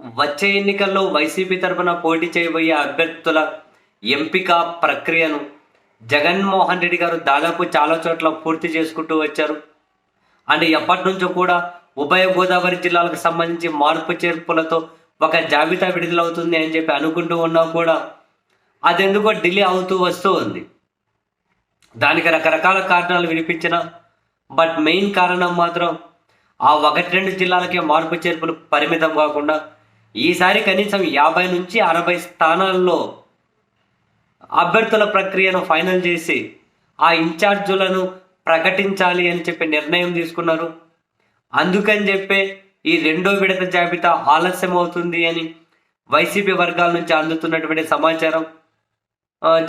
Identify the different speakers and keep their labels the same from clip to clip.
Speaker 1: వచ్చే ఎన్నికల్లో వైసీపీ తరఫున పోటీ చేయబోయే అభ్యర్థుల ఎంపిక ప్రక్రియను జగన్మోహన్ రెడ్డి గారు దాదాపు చాలా చోట్ల పూర్తి చేసుకుంటూ వచ్చారు. అండ్ ఎప్పటి నుంచో కూడా ఉభయ గోదావరి జిల్లాలకు సంబంధించి మార్పు చేర్పులతో ఒక జాబితా విడుదలవుతుంది అని చెప్పి అనుకుంటూ ఉన్నా కూడా అదెందుకో డిలే అవుతూ వస్తూ ఉంది. దానికి రకరకాల కారణాలు వినిపించిన బట్ మెయిన్ కారణం మాత్రం ఆ ఒకటి రెండు జిల్లాలకే మార్పు చేర్పులు పరిమితం కాకుండా ఈసారి కనీసం యాభై నుంచి అరవై స్థానాల్లో అభ్యర్థుల ప్రక్రియను ఫైనల్ చేసి ఆ ఇన్ఛార్జులను ప్రకటించాలి అని చెప్పి నిర్ణయం తీసుకున్నారు. అందుకని చెప్పే ఈ రెండో విడత జాబితా ఆలస్యం అవుతుంది అని వైసీపీ వర్గాల నుంచి అందుతున్నటువంటి సమాచారం.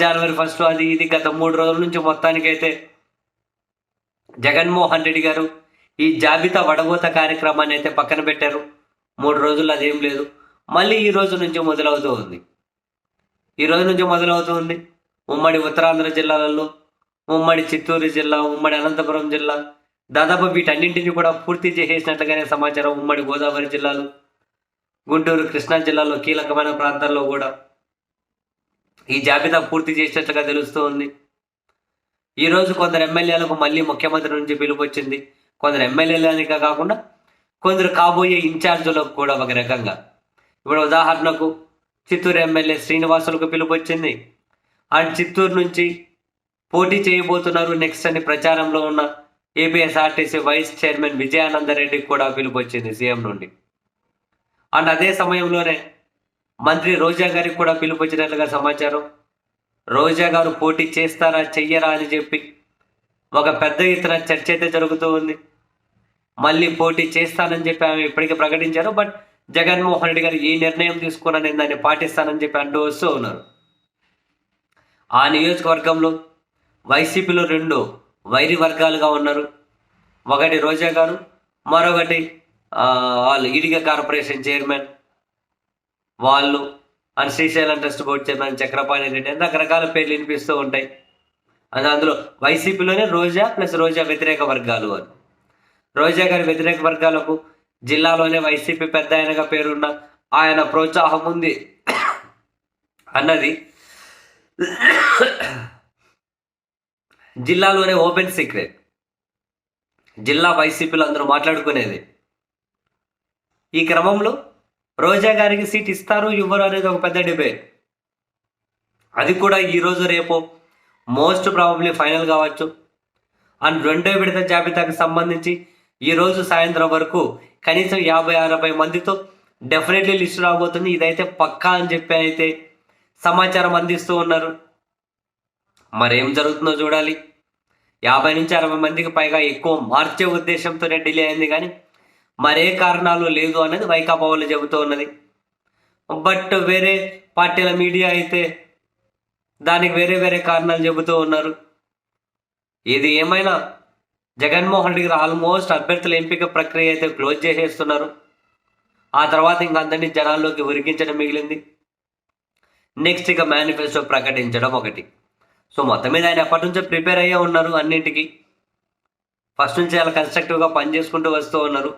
Speaker 1: జనవరి ఫస్ట్ అది ఇది గత మూడు రోజుల నుంచి మొత్తానికైతే జగన్మోహన్ రెడ్డి గారు ఈ జాబితా వడబోత కార్యక్రమాన్ని అయితే పక్కన పెట్టారు. మూడు రోజులు అదేం లేదు. మళ్ళీ ఈ రోజు నుంచి మొదలవుతూ ఉంది. ఈ రోజు నుంచి మొదలవుతూ ఉంది. ఉమ్మడి ఉత్తరాంధ్ర జిల్లాలలో ఉమ్మడి చిత్తూరు జిల్లా ఉమ్మడి అనంతపురం జిల్లా దాదాపు వీటన్నింటిని కూడా పూర్తి చేసేసినట్లుగానే సమాచారం ఉమ్మడి గోదావరి జిల్లాలు గుంటూరు కృష్ణా జిల్లాలో కీలకమైన ప్రాంతాల్లో కూడా ఈ జాబితా పూర్తి చేసినట్లుగా తెలుస్తూ ఉంది. ఈరోజు కొందరు ఎమ్మెల్యేలకు మళ్ళీ ముఖ్యమంత్రి నుంచి పిలుపు వచ్చింది. కొందరు ఎమ్మెల్యేలనిగా కాకుండా కొందరు కాబోయే ఇన్ఛార్జీలకు కూడా ఒక రకంగా. ఇప్పుడు ఉదాహరణకు చిత్తూరు ఎమ్మెల్యే శ్రీనివాసులకు పిలుపు వచ్చింది. అండ్ చిత్తూరు నుంచి పోటీ చేయబోతున్నారు నెక్స్ట్ అని ప్రచారంలో ఉన్న ఏపీఎస్ఆర్టీసీ వైస్ చైర్మన్ విజయానందరెడ్డికి కూడా పిలుపు వచ్చింది సీఎం నుండి. అండ్ అదే సమయంలోనే మంత్రి రోజా గారికి కూడా పిలుపు వచ్చినట్లుగా సమాచారం. రోజా గారు పోటీ చేస్తారా చెయ్యరా అని చెప్పి ఒక పెద్ద ఎత్తున చర్చ అయితే జరుగుతూ ఉంది. మళ్ళీ పోటీ చేస్తానని చెప్పి ఆమె ఇప్పటికే ప్రకటించారు. బట్ జగన్మోహన్ రెడ్డి గారు ఈ నిర్ణయం తీసుకున్నా నేను దాన్ని పాటిస్తానని చెప్పి అంటూ వస్తూ ఉన్నారు. ఆ నియోజకవర్గంలో వైసీపీలో రెండు వైరి వర్గాలుగా ఉన్నారు. ఒకటి రోజా గారు మరొకటి వాళ్ళు ఇడిగ కార్పొరేషన్ చైర్మన్ వాళ్ళు and Srisailam trust board chairman Chakrapani Reddy అని రకరకాల పేర్లు వినిపిస్తూ ఉంటాయి. అది అందులో వైసీపీలోనే రోజా ప్లస్ రోజా వ్యతిరేక వర్గాలు అని. రోజా గారి వ్యతిరేక వర్గాలకు జిల్లాలోనే వైసీపీ పెద్ద ఆయనగా పేరున్న ఆయన ప్రోత్సాహం ఉంది అన్నది జిల్లాలోనే ఓపెన్ సీక్రెట్. జిల్లా వైసీపీలో అందరూ మాట్లాడుకునేది. ఈ క్రమంలో రోజా గారికి సీట్ ఇస్తారు ఇవ్వరు అనేది ఒక పెద్ద డిబేట్. అది కూడా ఈరోజు రేపు మోస్ట్ ప్రాబబ్లీ ఫైనల్ కావచ్చు. అండ్ రెండో విడత జాబితాకు సంబంధించి ఈరోజు సాయంత్రం వరకు కనీసం యాభై అరవై మందితో డెఫినెట్లీ లిస్ట్ రాబోతుంది. ఇదైతే పక్కా అని చెప్పి అయితే సమాచారం అందిస్తూ ఉన్నారు. మరేం జరుగుతుందో చూడాలి. యాభై నుంచి అరవై మందికి పైగా ఎక్కువ మార్చే ఉద్దేశంతోనే డిలే అయింది కానీ మరే కారణాలు లేదు అనేది వైకాపా వాళ్ళు చెబుతూ ఉన్నది. బట్ వేరే పార్టీల మీడియా అయితే దానికి వేరే వేరే కారణాలు చెబుతూ ఉన్నారు. ఇది ఏమైనా జగన్మోహన్ రెడ్డి గారు ఆల్మోస్ట్ అభ్యర్థుల ఎంపిక ప్రక్రియ అయితే క్లోజ్ చేసేస్తున్నారు. ఆ తర్వాత ఇంక అందరినీ జనాల్లోకి ఉరికించడం మిగిలింది. నెక్స్ట్ ఇక మేనిఫెస్టో ప్రకటించడం ఒకటి. సో మొత్తం మీద ఆయన ఎప్పటి నుంచో ప్రిపేర్ అయ్యే ఉన్నారు అన్నింటికి. ఫస్ట్ నుంచి చాలా కన్స్ట్రక్టివ్గా పనిచేసుకుంటూ వస్తూ ఉన్నారు.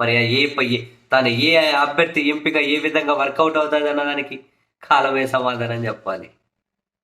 Speaker 1: మరి ఏ ఏ- తను ఏ అభ్యర్థి ఎంపిక ఏ విధంగా వర్కౌట్ అవుతుంది అన్నదానికి కాలమే సమాధానం చెప్పాలి.